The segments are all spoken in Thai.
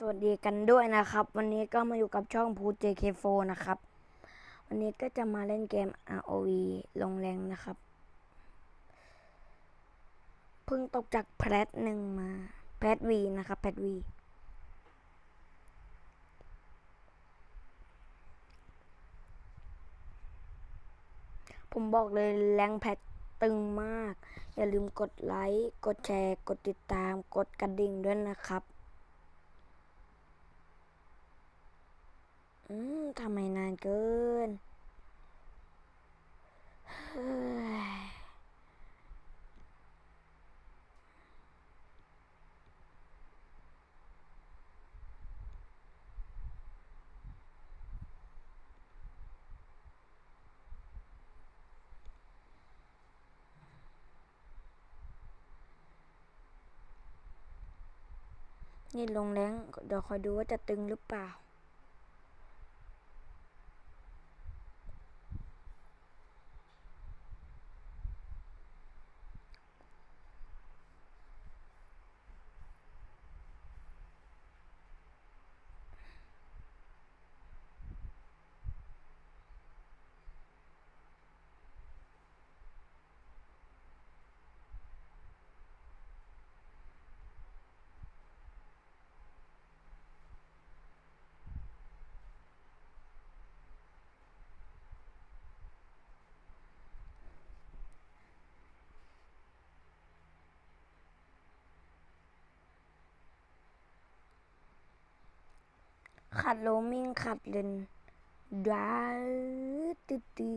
สวัสดีกันด้วยนะครับ วันนี้ก็มาอยู่กับช่องพู JK4 นะครับ วันนี้ก็จะมาเล่นเกม ROV ลงแรงนะครับ เพิ่งตกจากแพทหนึ่งมา แพทวีนะครับ แพทวี ผมบอกเลยแรงแพทตึงมาก อย่าลืมกดไลค์ กดแชร์ กดติดตาม กดกระดิ่งด้วยนะครับ อืมทำไมนานเกิน นี่ลงแรงเดี๋ยวคอยดูว่าจะตึงหรือเปล่า ขัดโลมิงขัดเลนดาตึตี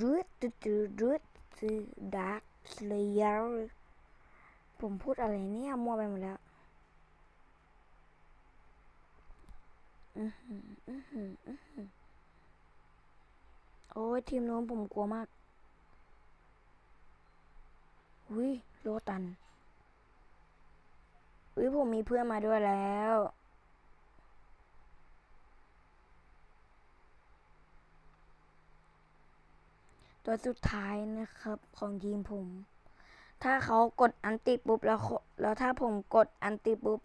ดูตึตีดูตึดาร์คสเลเยอร์ผมพูดอะไรเนี่ยมั่วไปหมดแล้วอื้อหืออื้อหืออื้อหือโอ้ยทีมโน้นผมกลัวมากวิโลตันวิผมมีเพื่อนมาด้วยแล้ว ตัวสุดท้ายนะครับของทีมผม ถ้าเขากดอันติปุ๊บแล้วแล้วถ้าผมกดอันติปุ๊บ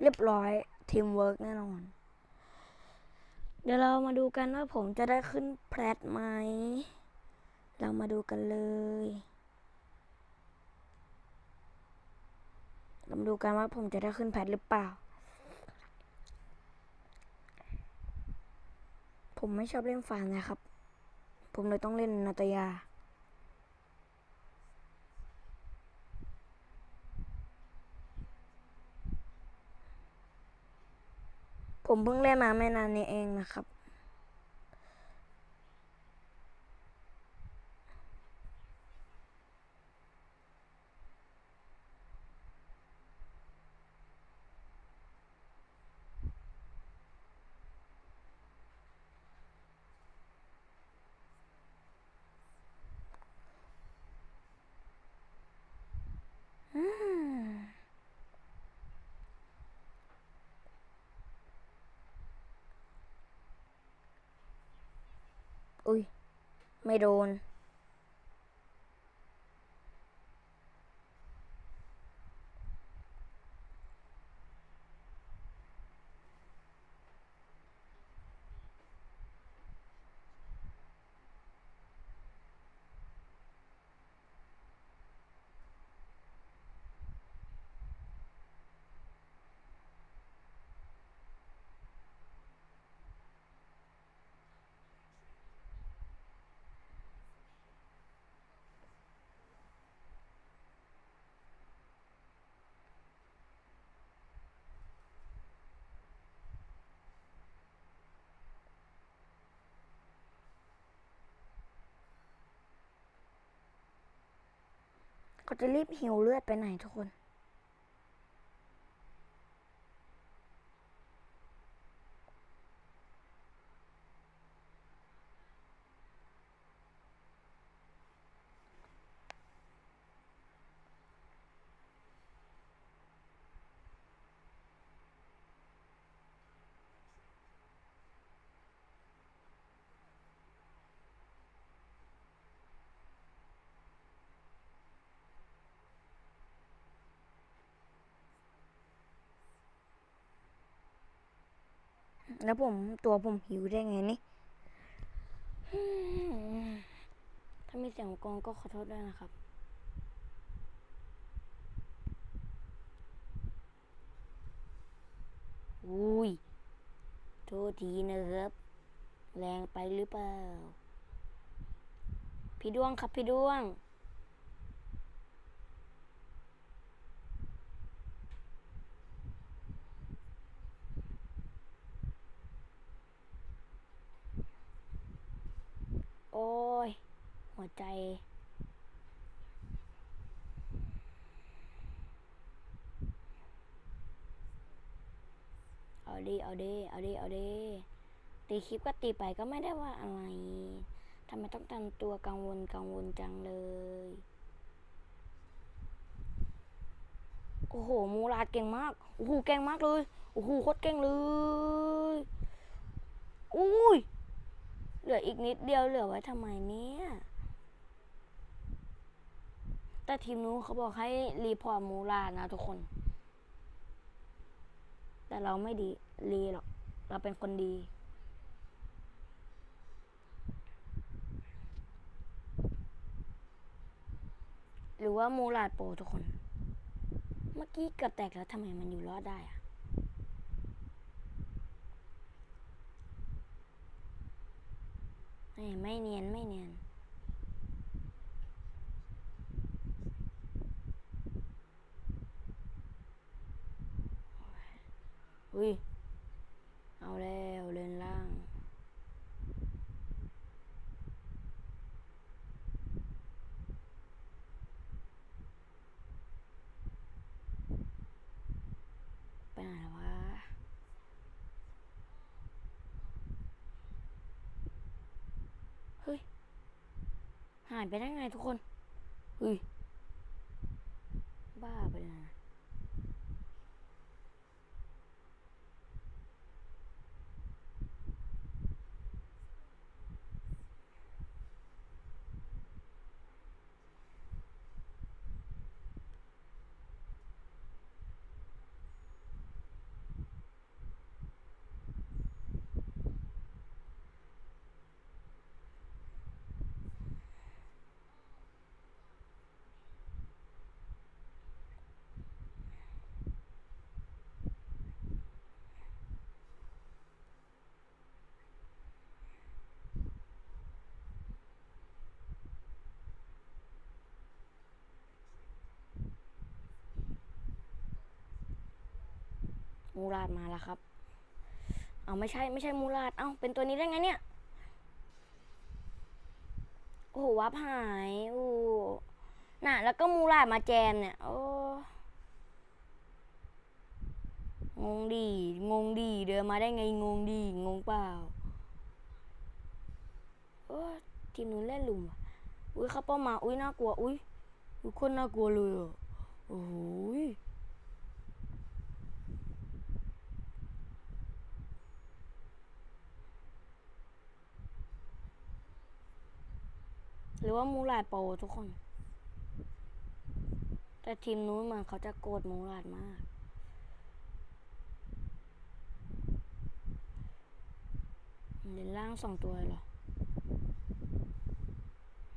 เรียบร้อยทีมเวิร์กแน่นอน เดี๋ยวเรามาดูกันว่าผมจะได้ขึ้นแพลตไหม เรามาดูกันเลยเรามาดูกันว่าผมจะได้ขึ้นแพทหรือเปล่า ผมไม่ชอบเล่นฟานนะครับ ผมเลยต้องเล่นนาตยา ผมเพิ่งเล่นมาไม่นานนี้เองนะครับ ไม่โดน เขาจะรีบหิวเลือดไปไหนทุกคน แล้วผมตัวผมหิวได้ไงนี่ถ้ามีเสียงกองก็ขอโทษด้วยนะครับ อุ้ย โทษทีนะครับ แรงไปหรือเปล่า พี่ดวงครับพี่ดวง โอ้ย หัวใจ เอาดิเอาดิเอาดิเอาดิตีคลิปก็ตีไปก็ไม่ได้ว่าอะไรทำไมต้องทำตัวกังวลกังวลจังเลย โอ้โห มูราดเก่งมาก โอ้โห เก่งมากเลย โอ้โห โคตรเก่งเลย อุ้ย เหลืออีกนิดเดียวเหลือไว้ทำไมเนี่ย แต่ทีมนู้นเขาบอกให้รีพอร์ตมูรานะทุกคน แต่เราไม่ดีรีหรอก เราเป็นคนดีหรือว่ามูราดโปทุกคน เมื่อกี้เกือบแตกแล้วทำไมมันอยู่รอดได้อะ ไม่ไม่เนียนไม่เนียนอุ้ย เอาแล้วเลนล่าง ไปไหนแล้ววะ เฮ้ย หายไปได้ไงทุกคนเฮ้ย มูราดมาแล้วครับ เอาไม่ใช่ไม่ใช่มูราดเอ้าเป็นตัวนี้ได้ไงเนี่ย โอ้โหวับหายโอ้น่ะ แล้วก็มูราดมาแจมเนี่ย โอ้งงดีงงดีเดินมาได้ไงงงดีงงเปล่าโอ้ทีมนู้นเล่นหลุมว่ะอุ้ยเข้าเป้ามาอุ้ยน่ากลัวอุ้ยอุ้ยคนน่ากลัวเลยอะโอ้ย หรือว่ามูราดโปรทุกคน แต่ทีมนู้นเหมือนเขาจะโกรธมูราดมากเล่นล่างสองตัวเลยเหรอ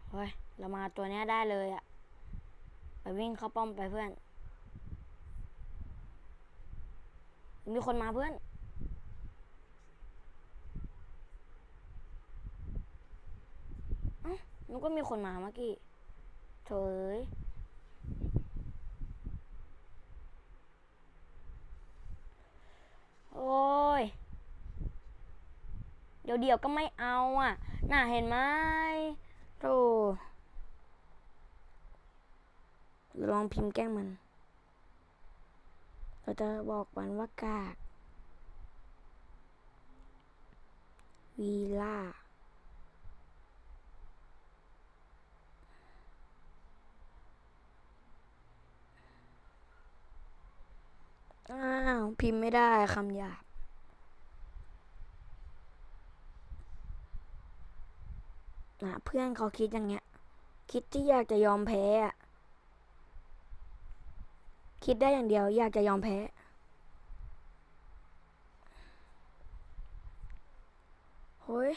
เฮ้ย เรามาตัวเนี้ยได้เลยอะไปวิ่งเข้าป้อมไปเพื่อน มีคนมาเพื่อน นึกว่ามีคนมาเมื่อกี้เถยโอ้ย เดี๋ยวเดี๋ยวก็ไม่เอาอะ น่าเห็นไหมโธ่ลองพิมพ์แกล้งมัน เราจะบอกมันว่ากากวีล่า อ้าวพิมพ์ไม่ได้คำหยาบนะเพื่อนเขาคิดอย่างเงี้ย คิดที่อยากจะยอมแพ้อะคิดได้อย่างเดียว อยากจะยอมแพ้เฮ้ย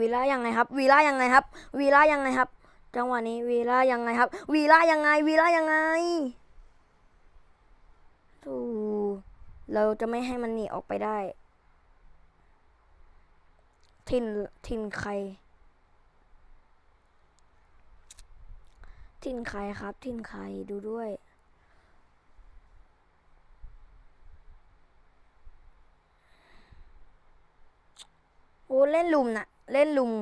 วีล่ายังไงครับ วีล่ายังไงครับ วีล่ายังไงครับ จังหวะนี้วีล่ายังไงครับ วีล่ายังไง วีล่ายังไงถูเราจะไม่ให้มันหนีออกไปได้ ทินทินใคร ทินใครครับ ทินใครดูด้วยโอ้เล่นลุมน่ะ เล่นลุม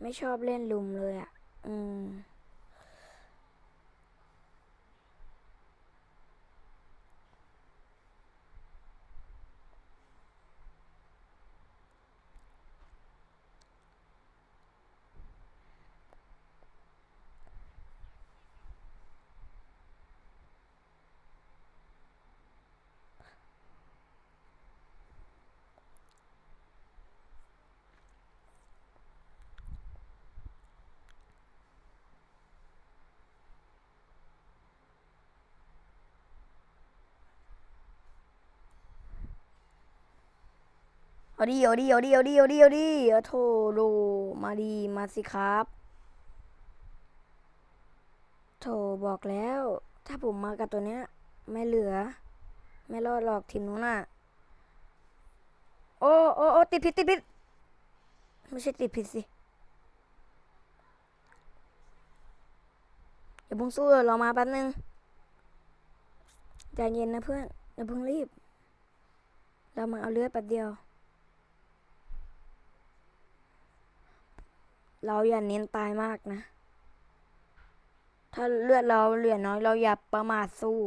ไม่ชอบเล่นลุมเลยอะ อืม เอาดิเอาดิเอาดิเอาดิเอาดิเอาดิเอาโถโลมาดีมาสิครับโถบอกแล้ว ถ้าผมมากับตัวเนี้ย ไม่เหลือ ไม่รอดหรอกทีมนู้นน่ะ โอ้โอ้โอ้ติดผิดติดผิดไม่ใช่ติดผิดสิอย่าพิ่งสู้รอมาแป๊บนึงใจเย็นนะเพื่อนอย่าเพิ่งรีบ เรามาเอาเลือดแป๊บเดียว เราอย่าเน้นตายมากนะ ถ้าเลือดเราเหลือน้อยเราอย่าประมาทสู้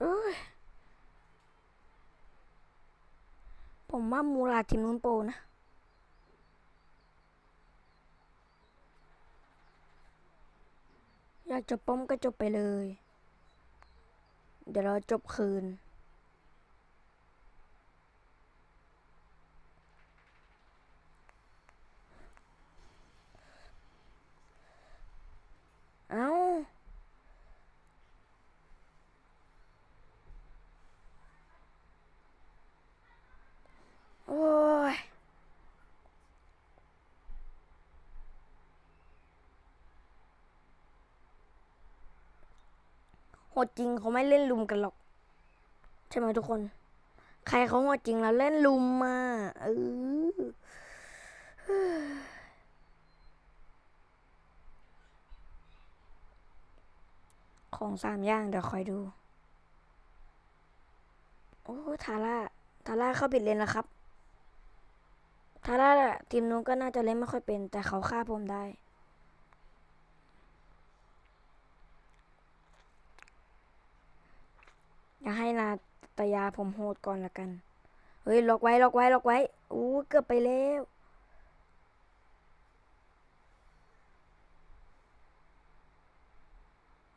เอ้ย ผมว่ามูลาทีมนู้นโปนะอยากจบป้อมก็จบไปเลย เดี๋ยวเราจบคืน เอ้า โอ้ย โหดจริงเขาไม่เล่นลุมกันหรอก ใช่ไหมทุกคน ใครเขาหดจริงแล้วเล่นลุมมาเออของสามอย่างเดี๋ยวคอยดู โอ้ทาร่าทาร่าเข้าปิดเลนแล้วครับทาร่าทีมนู้นก็น่าจะเล่นไม่ค่อยเป็น แต่เขาฆ่าผมได้ อย่าให้นาตยาผมโหดก่อนละกัน เฮ้ยล็อกไว้ล็อกไว้ล็อกไว้อู้เกือบไปแล้ว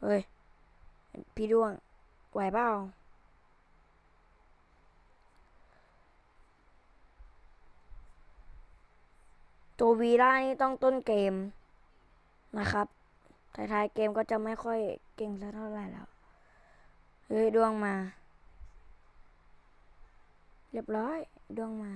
เฮ้ย พี่ดวง ไหวเปล่าตัววีล่านี่ต้องต้นเกมนะครับท้ายๆเกมก็จะไม่ค่อยเก่งสักเท่าไหร่แล้ว เฮ้ยดวงมา เรียบร้อย ดวงมา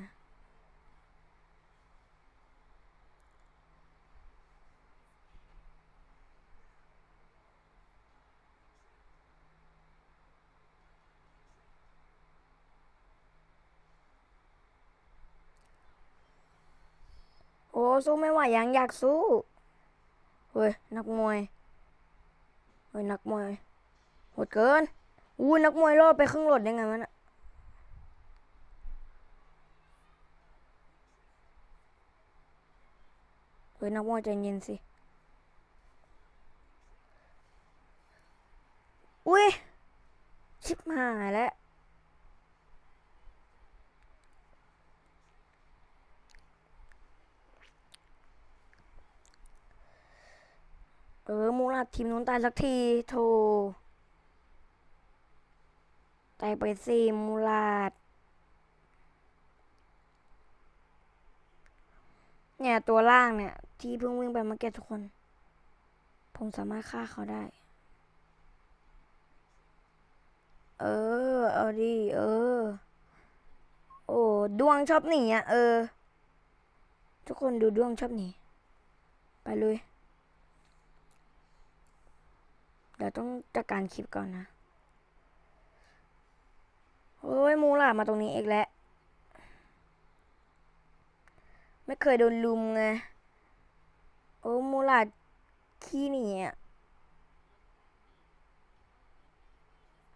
โอ้สู้ไม่ไหวยังอยากสู้เฮ้ยนักมวยเฮ้ยนักมวยโหดเกิน อู้นักมวยรอดไปครึ่งหลอดยังไงมันอะเฮ้ยนักมวยใจเย็นสิ อุ้ย ชิบหายแล้วเออมูลาดทีมนู้นตายสักทีโถ แตไปสิมูลาด เนี่ยตัวล่างเนี่ย ที่เพิ่งวิ่งไปเมาเก็ตทุกคน ผมสามารถฆ่าเขาได้ เออ เอาดิ เออ โอ้ดวงชอบหนีอะ เออ ทุกคนดูดวงชอบหนี ไปเลยเดี๋ยวต้องจัดการคลิปก่อนนะ โอ้ยมูล่ะมาตรงนี้เองแล้ว ไม่เคยโดนลุมไง โอ้มูล่ะขี้หนีอะ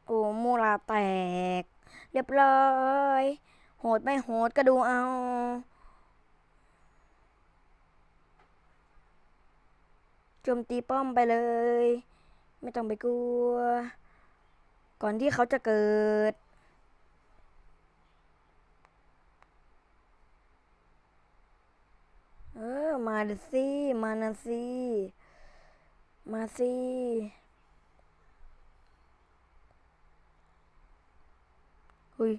โอ้มูลาแตก เรียบร้อย โหดไม่โหดก็ดูเอาโจมตีป้อมไปเลย ไม่ต้องไปกลัว ก่อนที่เขาจะเกิด เออ มาดิสิมานะสิมาสิหุย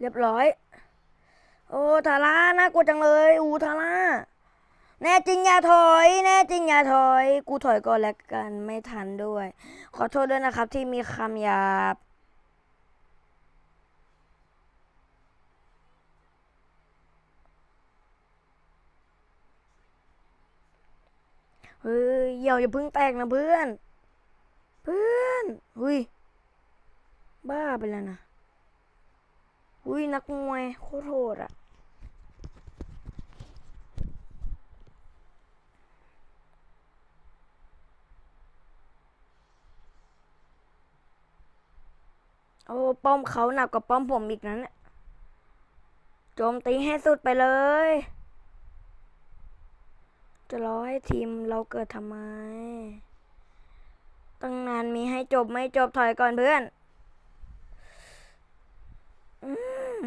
เรียบร้อย โอ้ทาร่าน่ากลัวจังเลย อูทาร่า แน่จริงอย่าถอย แน่จริงอย่าถอย กูถอยก่อนแล้วกัน ไม่ทันด้วย ขอโทษด้วยนะครับที่มีคำหยาบ เฮ้ยเหี่ยวอย่าพิ่งแตกนะเพื่อน เพื่อนหุยบ้าไปแล้วนะหุยนักมวยโคตรโหดอะโอ้ป้อมเขาหนักกว่าป้อมผมอีกนั้นโจมตีให้สุดไปเลย จะรอให้ทีมเราเกิดทำไม ตั้งนานมีให้จบไม่จบถอยก่อนเพื่อนอืม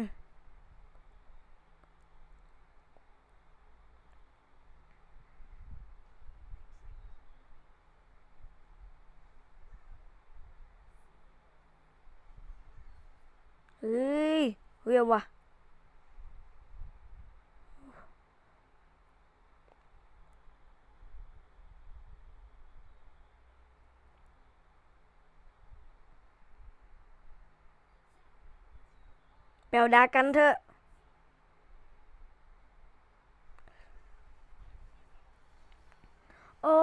เฮ้ยเฮ้ยว่ะ เปลวดากันเถอะ โอ้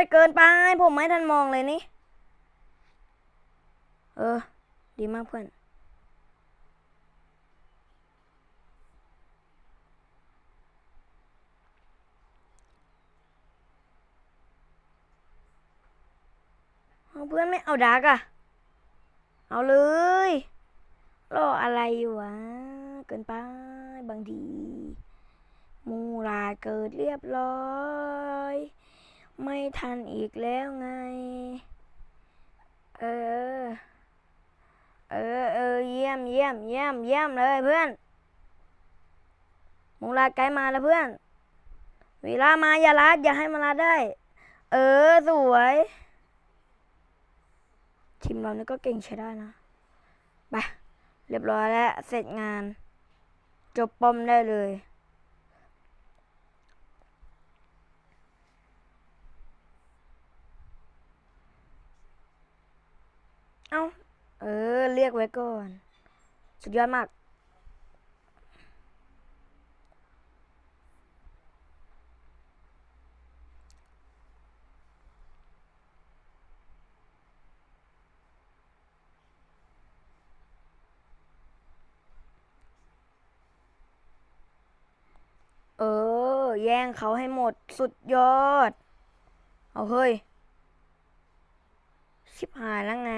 ยเกินไป ผมไม่ทันมองเลยนี่ เออ ดีมากเพื่อนเอาเพื่อนไม่เอาดาร์กอะเอาเลย รออะไรอยู่วะ เกินไปบางทีมูลาเกิดเรียบร้อย ไม่ทันอีกแล้วไง เออ เออเออเยี่ยมเยี่ยมเยี่ยมเยี่ยมเลยเพื่อนมูลาใกล้มาแล้วเพื่อน เวลามาอย่าลัดอย่าให้มาลัดได้ เออ สวย ทีมเรานี่ก็เก่งใช้ได้นะ เรียบร้อยแล้ว เสร็จงาน จบป้อมได้เลย เอาเออ เรียกไว้ก่อน สุดยอดมาก เออ แย่งเขาให้หมดสุดยอด เอาเฮ้ย ชิบหายแล้วไง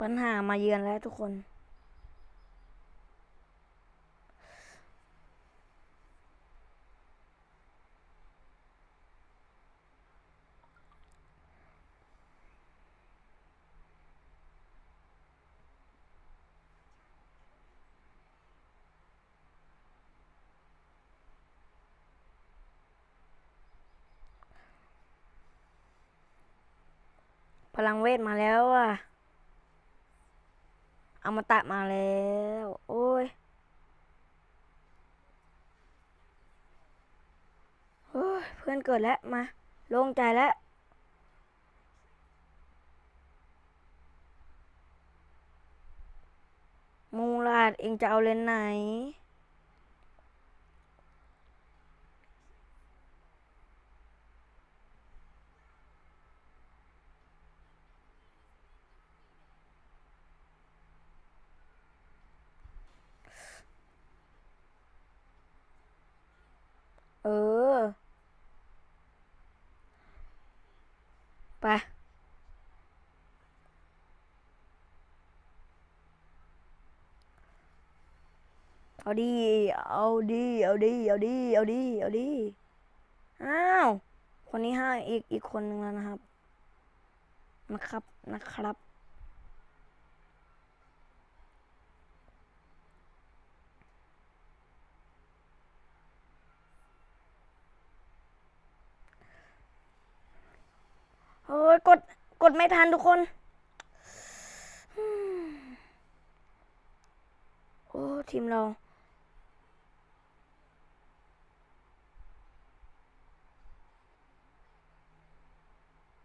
ปัญหามาเยือนแล้วทุกคน ลังเวทมาแล้วอะอมตะมาแล้ว โอ้ยโอ้ย เพื่อนเกิดแล้ว มาโล่งใจแล้ว มูลาดเองจะเอาเลนไหน เออ ไป เอาดี เอาดี เอาดี เอาดี เอาดี เอาดี อ้าว คนนี้ห้าอีกอีกคนหนึ่งแล้วนะครับ นะครับ นะครับ โอ้ยกด กดไม่ทันทุกคนโอ้ทีมเรา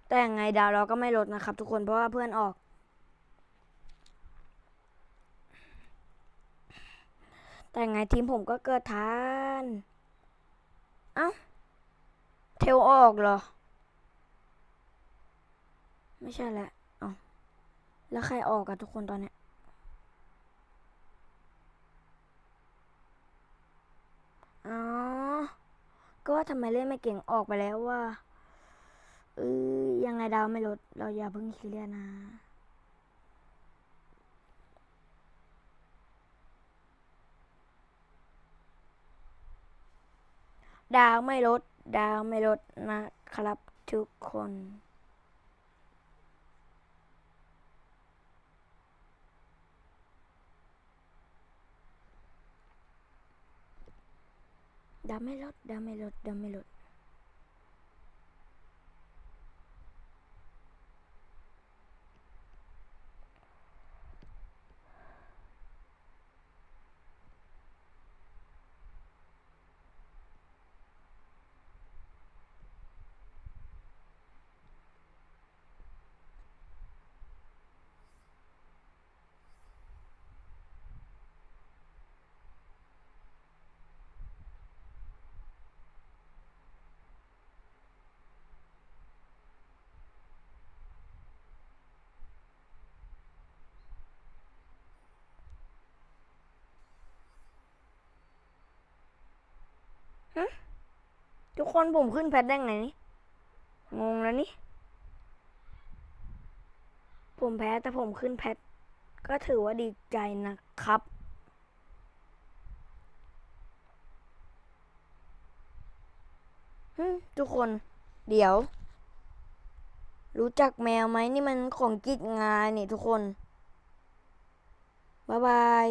แต่ยังไงดาวเราก็ไม่ลดนะครับ ทุกคนเพราะว่าเพื่อนออก แต่ยังไงทีมผมก็เกิดทันเอ้าเทลออกเหรอ ไม่ใช่แหละเอ้าแล้วใครออกอะทุกคนตอนเนี้ยอ๋อ ก็ว่าทำไมเล่นไม่เก่งออกไปแล้วว่า เออยังไงดาวไม่ลด เราอย่าเพิ่งซีเรียสนะดาวไม่ลด ดาวไม่ลดนะครับทุกคน ดาวไม่ลด ดาวไม่ลด ดาวไม่ลด ทุกคนผมขึ้นแพทได้ไงนี่งงแล้วนี่ ผมแพ้แต่ผมขึ้นแพท ก็ถือว่าดีใจนะครับ ทุกคนเดี๋ยว รู้จักแมวไหมนี่มันของกิจงานนี่ทุกคน บ๊ายบาย